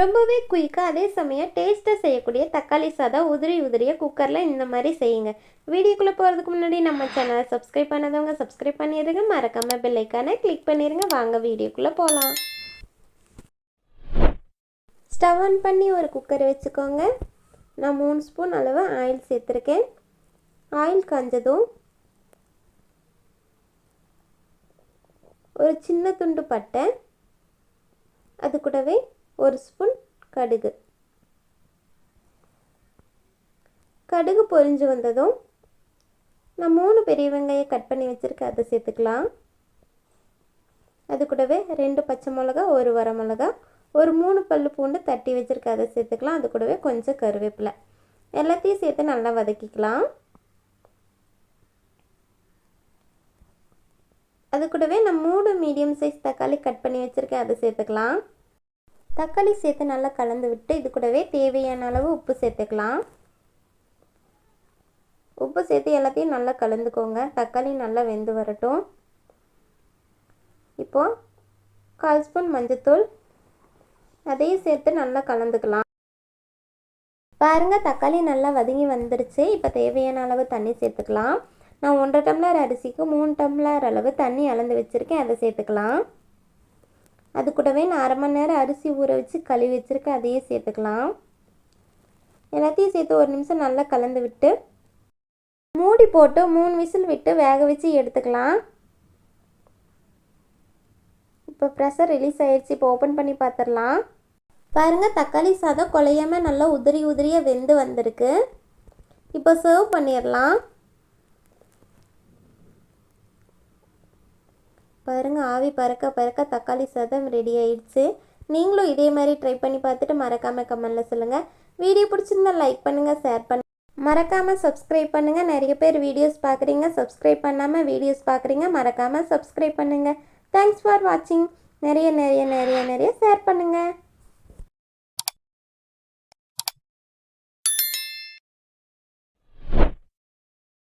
ரொம்பவே குயிக்காக அதே சமயம் டேஸ்ட்டாக செய்யக்கூடிய தக்காளி சாதம் உதிரி உதிரியாக குக்கரில் இந்த மாதிரி செய்யுங்க. வீடியோக்குள்ளே போகிறதுக்கு முன்னாடி நம்ம சேனலை சப்ஸ்கிரைப் பண்ணாதவங்க சப்ஸ்கிரைப் பண்ணிடுங்க மறக்காமல் பெல் கிளிக் பண்ணிடுங்க வாங்க வீடியோக்குள்ளே போகலாம் ஸ்டவ் ஆன் பண்ணி ஒரு குக்கர் வச்சுக்கோங்க. நான் மூணு ஸ்பூன் அளவு ஆயில் சேர்த்துருக்கேன். ஆயில் காஞ்சதும் ஒரு சின்ன துண்டு பட்டை. அது கூடவே ஒரு ஸ்பூன் கடுகு. கடுகு பொரிஞ்சு வந்ததும் நான் மூணு பெரிய வெங்காயம் கட் பண்ணி வச்சுருக்கேன். அதை சேர்த்துக்கலாம். அது கூடவே ரெண்டு பச்சை மிளகா ஒரு வர மிளகா ஒரு மூணு பல்லு பூண்டு தட்டி வச்சுருக்கேன். அதை சேர்த்துக்கலாம். அது கூடவே கொஞ்சம் கருவேப்பிலை. எல்லாத்தையும் சேர்த்து நல்லா வதக்கிக்கலாம். அது கூடவே நான் மூணு மீடியம் சைஸ் தக்காளி கட் பண்ணி வச்சுருக்கேன். அதை சேர்த்துக்கலாம். தக்காளி சேர்த்து நல்லா கலந்து விட்டு இது கூடவே தேவையான அளவு உப்பு சேர்த்துக்கலாம். உப்பு சேர்த்து எல்லாத்தையும் நல்லா கலந்துக்கோங்க. தக்காளி நல்லா வெந்து வரட்டும். இப்போது கால் ஸ்பூன் மஞ்சத்தூள். அதையும் சேர்த்து நல்லா கலந்துக்கலாம். பாருங்கள் தக்காளி நல்லா வதங்கி வந்துருச்சு. இப்போ தேவையான அளவு தண்ணி சேர்த்துக்கலாம். நான் ஒன்றரை டம்ளர் அரிசிக்கு மூணு டம்ளர் அளவு தண்ணி அளந்து வச்சுருக்கேன். அதை சேர்த்துக்கலாம். அது கூடவே நான் அரை மணி நேரம் அரிசி ஊற வச்சு கழுவி வச்சுருக்கேன். அதையே சேர்த்துக்கலாம். எல்லாத்தையும் சேர்த்து ஒரு நிமிஷம் நல்லா கலந்து விட்டு மூடி போட்டு மூணு விசில் விட்டு வேக வச்சு எடுத்துக்கலாம். இப்போ ப்ரெஷர் ரிலீஸ் ஆயிடுச்சு இப்போ ஓப்பன் பண்ணி பார்த்துடலாம் பாருங்கள் தக்காளி சாதம் குழையாமல் நல்லா உதிரி உதிரியாக வெந்து வந்திருக்கு. இப்போ சர்வ் பண்ணிடலாம். பாருங்கள் ஆவி பறக்க பறக்க தக்காளி சாதம் ரெடி ஆயிடுச்சு. நீங்களும் இதே மாதிரி ட்ரை பண்ணி பார்த்துட்டு மறக்காமல் கமெண்டில் சொல்லுங்கள் வீடியோ பிடிச்சிருந்தா லைக் பண்ணுங்கள் ஷேர் பண்ணுங்கள் மறக்காமல் சப்ஸ்கிரைப் பண்ணுங்கள் நிறைய பேர் வீடியோஸ் பார்க்குறீங்க சப்ஸ்கிரைப் பண்ணாமல் வீடியோஸ் பார்க்குறீங்க மறக்காமல் சப்ஸ்கிரைப் பண்ணுங்கள் தேங்க்ஸ் ஃபார் வாட்சிங் நிறைய நிறைய நிறைய நிறைய ஷேர் பண்ணுங்கள்